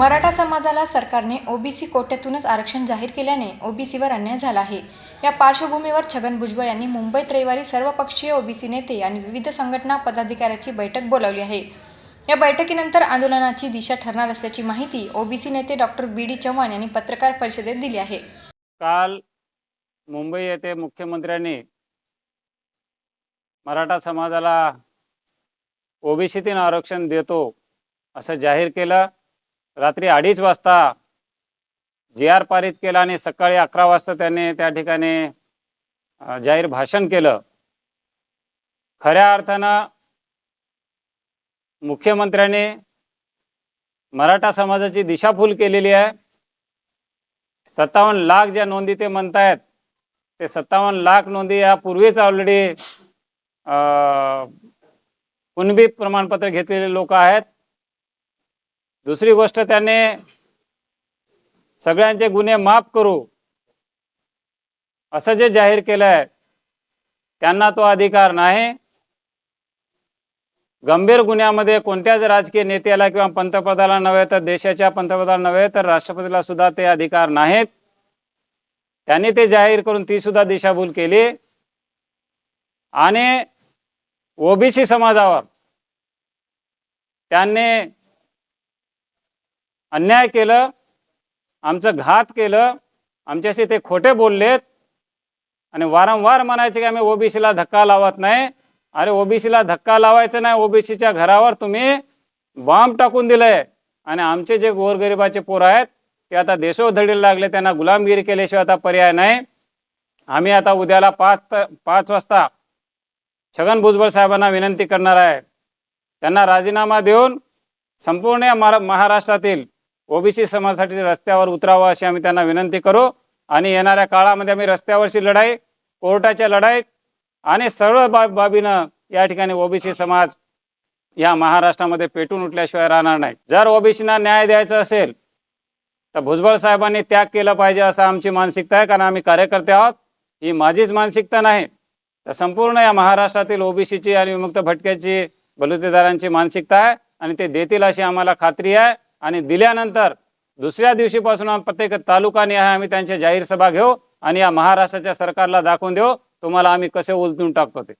मराठा समाजाला सरकारने ओबीसी कोट्यातूनच आरक्षण जाहीर केल्याने ओबीसीवर अन्याय झाला आहे. या पार्श्वभूमीवर छगन भुजबळ यांनी मुंबईत रविवारी सर्वपक्षीय ओबीसी नेते आणि विविध संघटना पदाधिकाऱ्याची बैठक बोलावली आहे. या बैठकीनंतर आंदोलनाची दिशा ठरणार असल्याची माहिती ओबीसी नेते डॉक्टर बी. डी. चव्हाण यांनी पत्रकार परिषदेत दिली आहे. काल मुंबई येथे मुख्यमंत्र्यांनी मराठा समाजाला ओबीसीतून आरक्षण देतो असं जाहीर केलं. रात्री अडीच वाजता जी आर पारित केला आणि सकाळी अकरा वाजता त्याने त्या ठिकाणी जाहीर भाषण केलं. खऱ्या अर्थानं मुख्यमंत्र्यांनी मराठा समाजाची दिशाभूल केलेली आहे. सत्तावन्न लाख ज्या नोंदी ते म्हणतायत ते सत्तावन्न लाख नोंदी यापूर्वीच ऑलरेडी कुणबी प्रमाणपत्र घेतलेले लोक आहेत. दुसरी गोष्ट त्याने सगळ्यांचे गुन्हे माफ करू. असं जे जाहीर केलं आहे त्यांना तो अधिकार नाही. गंभीर गुन्ह्यामध्ये कोणत्याच राजकीय नेत्याला किंवा पंतप्रधानाला नव्हे तर देशाच्या पंतप्रधान नव्हे तर राष्ट्रपतीला सुद्धा ते अधिकार नाहीत. त्यांनी ते जाहीर करून ती सुद्धा दिशाभूल केली. आणि ओबीसी समाजावर त्यांनी अन्याय केलं आमचं घात केलं आमच्याशी ते खोटे बोललेत. आणि वारंवार म्हणायचे की आम्ही ओबीसीला धक्का लावत नाही. अरे ओबीसीला धक्का लावायचा नाही ओबीसीच्या घरावर तुम्ही बॉम्ब टाकून दिलंय. आणि आमचे जे गोरगरिबाचे पोरं आहेत ते आता देशोधडीला लागले त्यांना गुलामगिरी केल्याशिवाय आता पर्याय नाही. आम्ही आता उद्याला पाच त पाच वाजता छगन भुजबळ साहेबांना विनंती करणार आहे. त्यांना राजीनामा देऊन संपूर्ण या महाराष्ट्रातील ओबीसी समाजासाठी रस्त्यावर उतरावं अशी आम्ही त्यांना विनंती करू. आणि येणाऱ्या काळामध्ये आम्ही रस्त्यावरची लढाई कोर्टाच्या लढाईत आणि सर्व बाब बाबीनं या ठिकाणी ओबीसी समाज या महाराष्ट्रामध्ये पेटून उठल्याशिवाय राहणार नाही. जर ओबीसीना न्याय द्यायचा असेल तर भुजबळ साहेबांनी त्याग केला पाहिजे असं आमची मानसिकता आहे. कारण आम्ही कार्यकर्ते आहोत. ही माझीच मानसिकता नाही. तर संपूर्ण या महाराष्ट्रातील ओबीसीची आणि विमुक्त भटक्याची बलुतेदारांची मानसिकता आहे. आणि ते देतील अशी आम्हाला खात्री आहे. आणि दिल्यानंतर दुसऱ्या दिवशीपासून आम्ही प्रत्येक तालुकाने आहे आम्ही त्यांच्या जाहीर सभा घेऊ आणि या महाराष्ट्राच्या सरकारला दाखवून देऊ. तुम्हाला आम्ही कसे उलटून टाकतो ते.